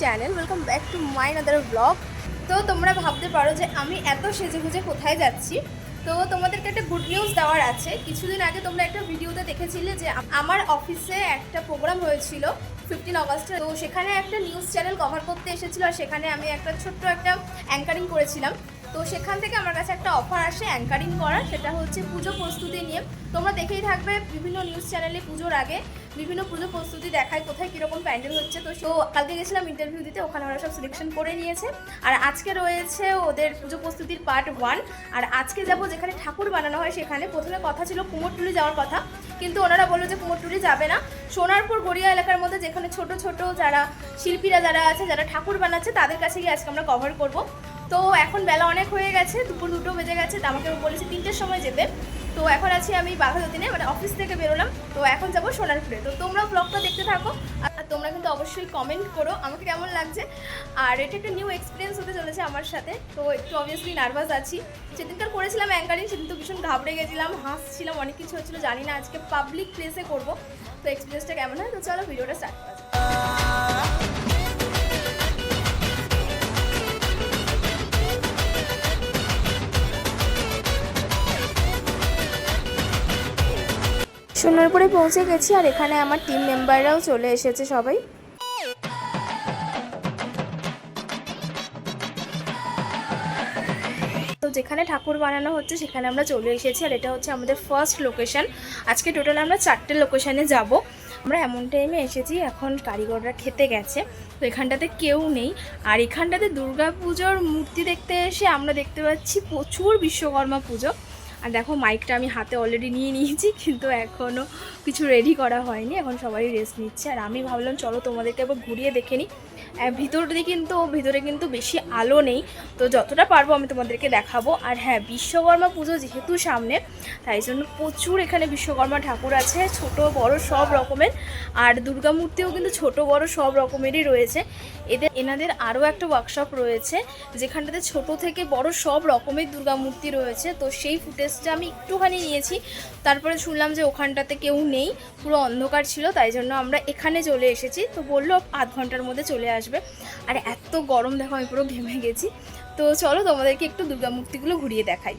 Channel welcome back to my other blog তো তোমরা ভাবতে পারো যে আমি এত সেজে গুজে কোথায় যাচ্ছি। তো তোমাদেরকে একটা গুড নিউজ দেওয়ার আছে। কিছুদিন আগে তোমরা একটা ভিডিওতে দেখেছিলে যে আমার অফিসে একটা প্রোগ্রাম হয়েছিল ফিফটিন অগস্টে তো সেখানে একটা নিউজ চ্যানেল কভার করতে এসেছিল আর সেখানে আমি একটা ছোট্ট একটা অ্যাঙ্কারিং করেছিলাম। তো সেখান থেকে আমার কাছে একটা অফার আসে অ্যাঙ্কারিং করার। সেটা হচ্ছে পুজো প্রস্তুতি নিয়ে। তোমরা দেখেই থাকবে বিভিন্ন নিউজ চ্যানেলে পুজোর আগে। বিভিন্ন পুজো প্রস্তুতি দেখায় কোথায় কীরকম প্যান্ডেল হচ্ছে। তো তো কালকে গেছিলাম ইন্টারভিউ দিতে, ওখানে ওরা সব সিলেকশন করে নিয়েছে। আর আজকে রয়েছে ওদের পুজো প্রস্তুতির পার্ট ওয়ান আর আজকে যাব যেখানে ঠাকুর বানানো হয় সেখানে। প্রথমে কথা ছিল কুমোরটুলি যাওয়ার কথা, কিন্তু ওনারা বলল যে কুমোরটুলি যাবে না। সোনারপুর গড়িয়া এলাকার মধ্যে যেখানে ছোট ছোট যারা শিল্পীরা যারা আছে, যারা ঠাকুর বানাচ্ছে, তাদের কাছে গিয়ে আজকে আমরা কভার করব। তো এখন বেলা অনেক হয়ে গেছে, দুপুর দুটো বেজে গেছে আমাকে বলেছে তিনটের সময় যেতে। তো এখন আছি আমি বাঘাযতীনে মানে অফিস থেকে বেরোলাম। তো এখন যাব সোনারপুরে তো তোমরা ব্লগটা দেখতে থাকো। আর তোমরা কিন্তু অবশ্যই কমেন্ট করো, আমাকে কেমন লাগছে। আর এটা একটা নিউ এক্সপিরিয়েন্স হতে চলেছে আমার সাথে। তো একটু অবভিয়াসলি নার্ভাস আছি। সেদিনকার করেছিলাম অ্যাঙ্কারিং সেদিন তো ভীষণ ঘাবড়ে গেছিলাম, হাসছিলাম, অনেক কিছু হচ্ছিল, জানি না আজকে পাবলিক প্লেসে করব। তো এক্সপিরিয়েন্সটা কেমন হয়? তো চলো, ভিডিওটা স্টার্ট করা সোনারপুরে পৌঁছে গেছি আর এখানে আমার টিম মেম্বাররাও চলে এসেছে সবাই। তো যেখানে ঠাকুর বানানো হচ্ছে, সেখানে আমরা চলে এসেছি আর এটা হচ্ছে আমাদের ফার্স্ট লোকেশন আজকে টোটাল আমরা চারটে লোকেশানে যাব। আমরা এমন টাইমে এসেছি, এখন কারিগররা খেতে গেছে। তো এখানটাতে কেউ নেই। আর এখানটাতে দুর্গা পুজোর মূর্তি দেখতে এসে আমরা দেখতে পাচ্ছি প্রচুর বিশ্বকর্মা পুজো। আর দেখো মাইকটা আমি হাতে অলরেডি নিয়ে নিয়েছি, কিন্তু এখনও কিছু রেডি করা হয়নি, এখন সবাই রেস্ট নিচ্ছে। আর আমি ভাবলাম, চলো তোমাদেরকে একবার ঘুরিয়ে দেখে নিই। ভিতরে কিন্তু ভিতরে কিন্তু বেশি আলো নেই। তো যতটা পারব আমি তোমাদেরকে দেখাবো। আর হ্যাঁ বিশ্বকর্মা পুজো যেহেতু সামনে, তাই জন্য প্রচুর এখানে বিশ্বকর্মা ঠাকুর আছে, ছোট, বড় সব রকমের। আর দুর্গা মূর্তিও কিন্তু ছোট, বড় সব রকমেরই রয়েছে। এদের, এনাদের আরও একটা ওয়ার্কশপ রয়েছে, যেখানটাতে ছোট থেকে বড় সব রকমের দুর্গা মূর্তি রয়েছে। তো সেই ফুটেজটা আমি একটুখানি নিয়েছি। তারপরে শুনলাম যে ওখানটাতে কেউ নেই, পুরো অন্ধকার ছিল, তাই জন্য আমরা এখানে চলে এসেছি। তো বলল আধ ঘণ্টার মধ্যে চলে আসবে। আর এত গরম, দেখো আমি পুরো ঘেমে গেছি। তো চলো তোমাদেরকে একটু দুর্গা মূর্তিগুলো ঘুরিয়ে দেখাই।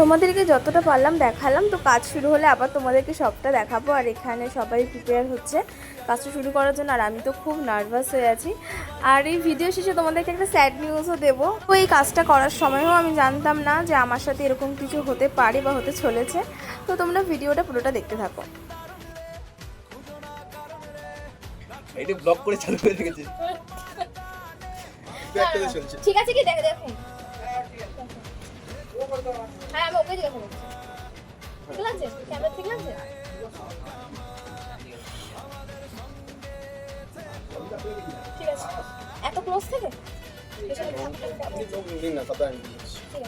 তোমাদেরকে যতটা পারলাম দেখালাম তো কাজ শুরু হলে আবার তোমাদেরকে সবটা দেখাবো। আর এখানে সবাই প্রিপেয়ার হচ্ছে কাজটা শুরু করার জন্য আর আমি তো খুব নার্ভাস হয়ে আছি। আর এই ভিডিও শেষে তোমাদেরকে একটা স্যাড নিউজও দেবো। তো এই কাজটা করার সময়ও আমি জানতাম না যে আমার সাথে এরকম কিছু হতে পারে বা হতে চলেছে। তো তোমরা ভিডিওটা পুরোটা দেখতে থাকো। এটা ব্লক করে চালু করে রেখেছে ঠিক আছে কি? দেখে দেখুন হ্যাঁ আমি ওকে দেখে ঠিক আছে? ক্যামেরা ঠিক আছে? ঠিক আছে। এত ক্লোজ থেকে? পেছনে ঠাকুরটা দেখাবো। দিন না তারপরে আমি বলছি। ঠিক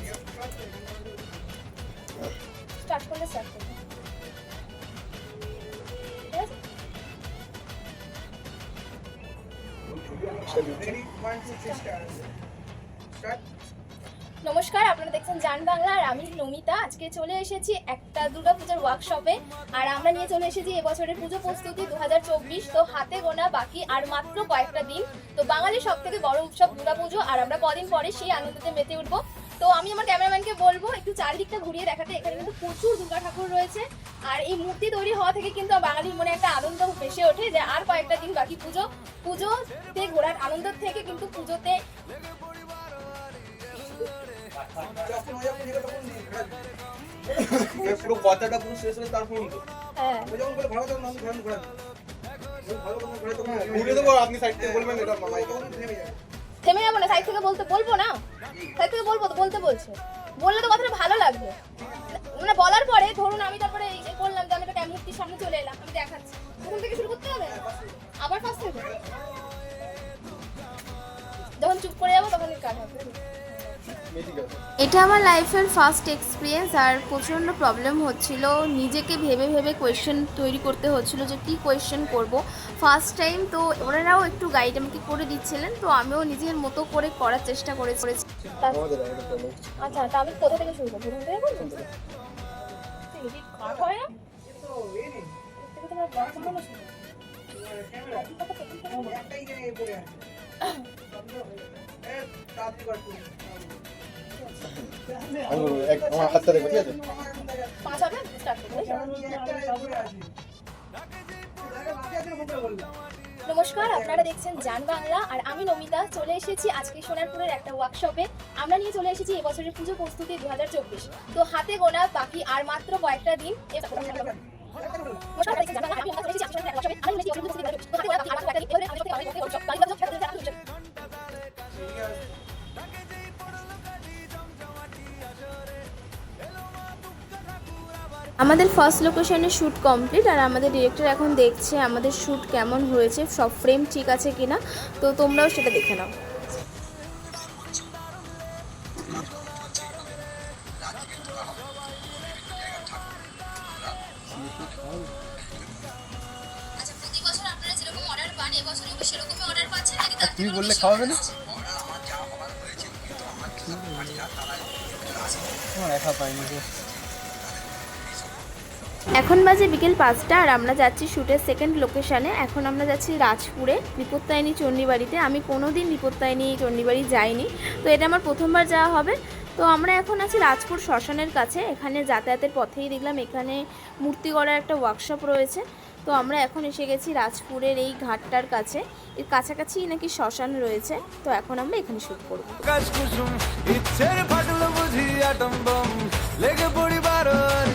আছে। নমস্কার, আপনারা দেখছেন জান বাংলা, আর আমি নমিতা। আজকে চলে এসেছি একটা দুর্গা দুর্গাপূজার ওয়ার্কশপে আর আমরা নিয়ে চলে এসেছি এবছরের পুজো প্রস্তুতি দু হাজার চব্বিশ। তো হাতে গোনা বাকি আর মাত্র কয়েকটা দিন। তো বাঙালির সব থেকে বড় উৎসব দুর্গা পুজো আর আমরা কদিন পরে সেই আনন্দতে মেতে উঠবো। তো আমি আমার ক্যামেরাম্যানকে বলব, একটু চারিদিকটা ঘুরিয়ে দেখাতে, এখানে কিন্তু প্রচুর দুর্গা ঠাকুর রয়েছে। আর এই মূর্তি তৈরি হওয়া থেকে কিন্তু বাঙালির মনে একটা আনন্দ ভেসে ওঠে যে আর কয়েকটা দিন বাকি পুজো। পুজোতে ঘোরার আনন্দ থেকে কিন্তু পুজোতে পুরো কথাটা পুরো শেষ হলে তারপর তো হ্যাঁ। ঘুরে দেবো আপনি সাইড থেকে বলবেন এটা থেমে যাব। না সাইড থেকে বলতে বলব না? সাইড থেকে বলব তো বলতে বলছে। বললে তো কথাটা ভালো লাগবে। মানে বলার পরে ধরুন আমি তারপরে এই করলাম যে আমি একটা মূর্তির সামনে চলে এলাম আমি দেখাচ্ছি। তখন থেকে শুরু করতে হবে? আবার ফার্স্ট থেকে যখন চুপ করে যাব তখন কাট হবে। এটা আমার লাইফের ফার্স্ট এক্সপিরিয়েন্স আর প্রচণ্ড প্রবলেম হচ্ছিল। নিজেকে ভেবে ভেবে কোয়েশ্চেন তৈরি করতে হচ্ছিল যে কি কোয়েশ্চেন করব। ফার্স্ট টাইম তো ওনারাও একটু গাইড আমাকে করে দিচ্ছিলেন তো আমিও নিজের মতো করে করার চেষ্টা করে করেছি। আচ্ছা তা আমি কোথা থেকে শুরু করব? প্রথম থেকে হয় না? তোমার বাসা আমার হাতটা ঠিক আছে পাঁচ হবে নমস্কার আপনারা দেখছেন জান বাংলা আর আমি নমিতা চলে এসেছি আজকে সোনারপুরের একটা ওয়ার্কশপে আমরা নিয়ে চলে এসেছি এবছরের পুজো প্রস্তুতি দু হাজার নমস্কার, আমি 2024 তো হাতে গোনা বাকি আর মাত্র কয়েকটা দিন, এবারে আমাদের ফার্স্ট লোকেশনে শ্যুট কমপ্লিট আর আমাদের ডিরেক্টর এখন দেখছে আমাদের শ্যুট কেমন হয়েছে সব ফ্রেম ঠিক আছে কিনা তো তোমরাও সেটা দেখে নাও। তুমি বললে খাওয়াবে না? আমার একা পাইনি এখন বাজে বিকেল পাঁচটা আর আমরা যাচ্ছি শ্যুটের সেকেন্ড লোকেশনে এখন আমরা যাচ্ছি রাজপুরে বিপত্তায়নী চণ্ডীবাড়িতে। আমি কোনো দিন বিপত্তায়নী চণ্ডীবাড়ি যাইনি। তো এটা আমার প্রথমবার যাওয়া হবে। তো আমরা এখন আছি রাজপুর শ্মশানের কাছে। এখানে যাতায়াতের পথেই দেখলাম এখানে মূর্তি গড়ার একটা ওয়ার্কশপ রয়েছে। তো আমরা এখন এসে গেছি রাজপুরের এই ঘাটটার কাছে। এর কাছাকাছি নাকি শ্মশান রয়েছে। তো এখন আমরা এখানে শ্যুট করব। লেগে পড়ি বারো হুল্লোড়ে মনের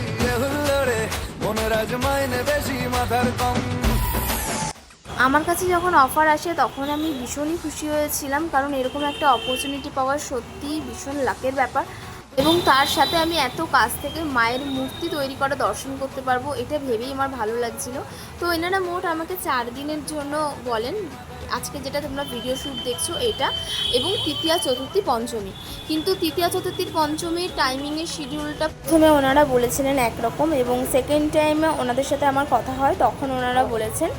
আমার কাছে যখন অফার আসে, তখন আমি ভীষণই খুশি হয়েছিলাম, কারণ এরকম একটা অপরচুনিটি পাওয়া সত্যি ভীষণ লাকের ব্যাপার। এবং তার সাথে আমি এত কাছ থেকে মায়ের মূর্তি তৈরি করা দর্শন করতে পারব, এটা ভেবেই আমার ভালো লাগছিল। তো এনারা মোট আমাকে চার দিনের জন্য বলেন, আজকে যেটা তোমরা ভিডিও শ্যুট দেখছ এটা, এবং তৃতীয়া চতুর্থী পঞ্চমী। কিন্তু তৃতীয়া চতুর্থীর পঞ্চমীর টাইমিংয়ের শিডিউলটা প্রথমে ওনারা বলেছিলেন একরকম এবং সেকেন্ড টাইমে ওনাদের সাথে আমার কথা হয়, তখন ওনারা বলেছেন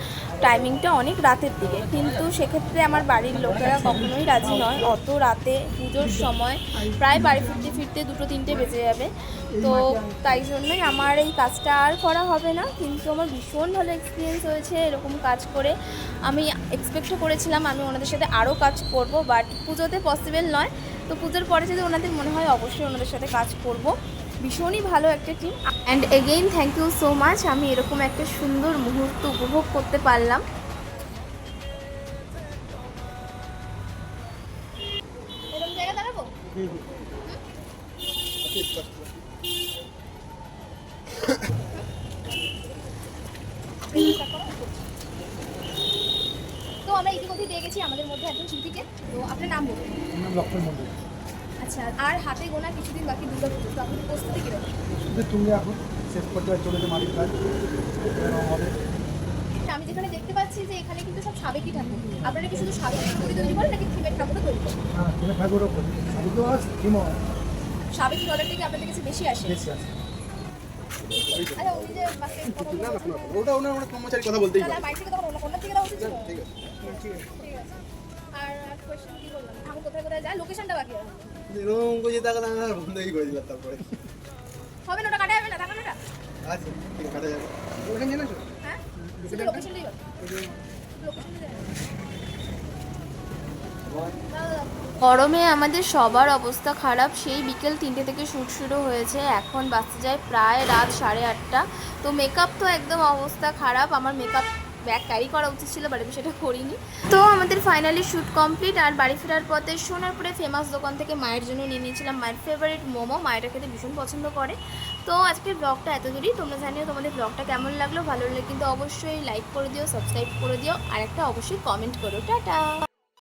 টাইমিংটা অনেক রাতের দিকে। কিন্তু সেক্ষেত্রে আমার বাড়ির লোকেরা কখনোই রাজি নয়। অত রাতে পুজোর সময় প্রায় বাড়ি ফিরতে ফিরতে দুটো তিনটে বেজে যাবে। তো তাই জন্যই আমার এই কাজটা আর করা হবে না। কিন্তু আমার ভীষণ ভালো এক্সপিরিয়েন্স হয়েছে এরকম কাজ করে। আমি এক্সপেক্টও করেছিলাম আমি ওনাদের সাথে আরও কাজ করব বাট পুজোতে পসিবল নয়। তো পুজোর পরে যদি ওনাদের মনে হয় অবশ্যই ওনাদের সাথে কাজ করব। ভীষণই ভালো একটা team and again thank you so much আমি এরকম একটা সুন্দর মুহূর্ত উপভোগ করতে পারলাম। তো আমরা ইতিমধ্যে পেয়ে গেছি আমাদের মধ্যে একজন শিল্পীকে। তো আপনার নাম বলুন। লক্ষ্মণ মন্দির আচ্ছা আর হাতে গোনা কিছুদিন বাকি দুর্গা পুজো তো আপনাদের প্রস্তুতি কীরকম? তুমি এখন শেষ পর্যায়ে মালিক কাজ। আমি যেখানে দেখতে পাচ্ছি যে এখানে কিন্তু সব সাবেকি ঠাকুর। আপনারা কি শুধু সাবেকি ঠাকুরই তৈরি করেন নাকি থিমের ঠাকুরও তৈরি করেন? হ্যাঁ ঠাকুরও করি। আস থিমও সাবেকি ডলারটা কি আপনাদের কাছে বেশি আসে। বেশি আছে আচ্ছা ওই যে মাসে ওটা ওনার ওনার কর্মচারী কথা বলতেই পারে। বাইরে থেকে তখন অন্য অন্য থেকে দেওয়া ঠিক আছে। ঠিক আছে। আর কি বললাম ঠাকুর কোথায় কোথায় যায়? লোকেশনটা বাকি আছে। এরকম করে টাকা দাম আর বন্ধই করে দিলাম তারপরে। হবে না ওটা কাটা যাবে না টাকা ওটা আচ্ছা ঠিক কাটা যাবে। ওখানে জানো হ্যাঁ? গরমে আমাদের সবার অবস্থা খারাপ সেই বিকেল তিনটে থেকে শ্যুট শুরু হয়েছে। এখন বাজতে যায় প্রায় রাত সাড়ে আটটা। তো মেকআপ তো একদম অবস্থা খারাপ। আমার মেকআপ ব্যাগ ক্যারি করা উচিত ছিল বাট আমি সেটা করিনি। তো আমাদের ফাইনালি শ্যুট কমপ্লিট আর বাড়ি ফেরার পথে সোনারপুরে ফেমাস দোকান থেকে মায়ের জন্য নিয়ে নিয়েছিলাম মায়ের ফেভারিট মোমো। মায়েরা খেতে ভীষণ পছন্দ করে। তো আজকের ব্লগটা এত দূরই, তোমরা জানিও তোমাদের ব্লগটা কেমন লাগল? ভালো লাগলে কিন্তু অবশ্যই লাইক করে দিও সাবস্ক্রাইব করে দিও, আর একটা অবশ্যই কমেন্ট করো। টাটা!